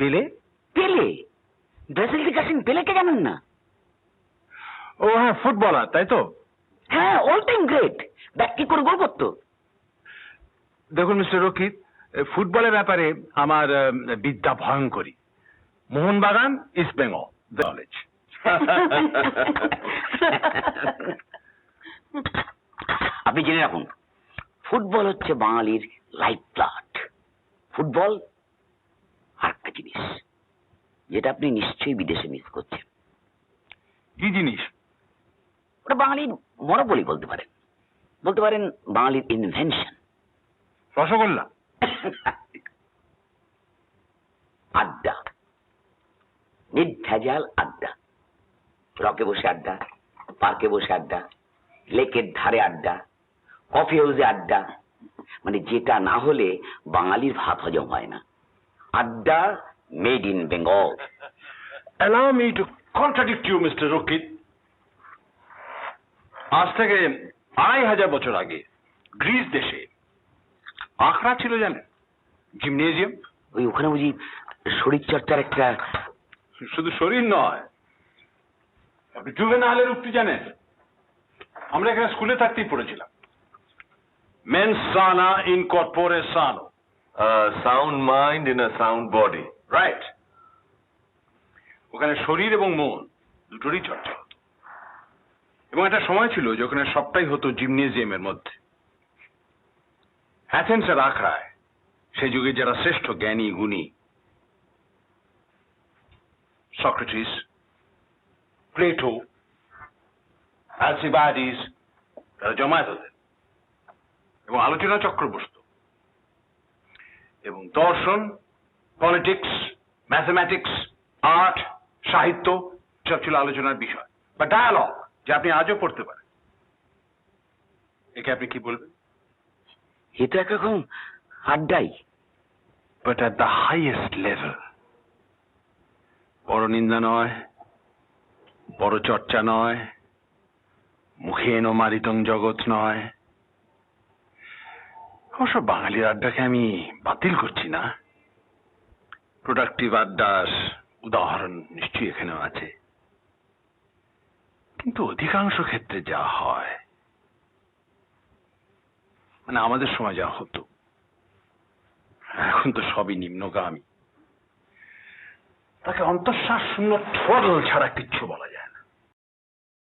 পেলে? পেলে? ব্রাজিল আসেন পেলেকে জানেন না? ও হ্যাঁ ফুটবলার তাই তো? হ্যাঁ অল টাইম গ্রেট ব্যাট কি করে গোল করতো? দেখুন মিস্টার রকিত ফুটবলের ব্যাপারে আমার বিদ্যা ভয়ঙ্করী। মোহনবাগান ইস্ট বেঙ্গল নলেজ আপনি জেনে রাখুন ফুটবল হচ্ছে বাঙালির লাইফ ব্লাড ফুটবল আর একটা জিনিস যেটা আপনি নিশ্চয়ই বিদেশে মিস করছেন। কি জিনিস? ওটা বাঙালির মনোবলি বলতে পারেন। বলতে পারেন বাঙালির ইনভেনশন রসগোল্লা। আড্ডা। নির্ভেজাল আড্ডা। রকে বসে আড্ডা পার্কে বসে আড্ডা লেকের ধারে আড্ডা কফি হাউসে আড্ডা। মানে যেটা না হলে বাঙালির ভাত হজম হয় না। আড্ডা made in Bengal allow me to contradict you mister Rakit আজ থেকে আড়াই হাজার বছর আগে গ্রিস দেশে আখড়া ছিল জানেন? জিমনেজিয়াম ওই ওখানে বুঝি শরীর চর্চার একটা শুধু শরীর নয় আপনি জুভেনালের উক্তি জানেন? আমরা এখানে স্কুলে থাকতেই পড়েছিলাম। মেন সানা ইন কর্পোরে সানো A sound mind in a sound body. Right ওখানে শরীর এবং মন দুটোরই চর্চা হতো। এবং একটা সময় ছিল যে ওখানে সবটাই হতো জিমনেজিয়ামের মধ্যে। অ্যাথেন্সের আখড়ায় সেই যুগে যারা শ্রেষ্ঠ জ্ঞানী, গুণী, সক্রেটিস, প্লেটো অ্যালসিবাডিস তারা জমায়েত হতেন। এবং আলোচনা চক্র বসত। এবং দর্শন পলিটিক্স ম্যাথমেটিক্স আর্ট সাহিত্য সব ছিল আলোচনার বিষয়। বা ডায়ালগ যা আপনি আজও পড়তে পারেন। একে আপনি কি বলবেন? এ তো একরকম আড্ডাই। But at the highest level বড় নিন্দা নয় বড় চর্চা নয় মুখে এনো মারিতং জগৎ নয়। অবশ্য বাঙালির আড্ডাকে আমি বাতিল করছি না। প্রোডাক্টিভ আড্ডার উদাহরণ নিশ্চয়ই এখানেও আছে। কিন্তু অধিকাংশ ক্ষেত্রে যা হয় মানে আমাদের সময় যা হতো, এখন তো সবই নিম্নগামী। তাকে অন্তঃশ্বাস শূন্য ঠোঁট ছাড়া কিচ্ছু বলা যায়।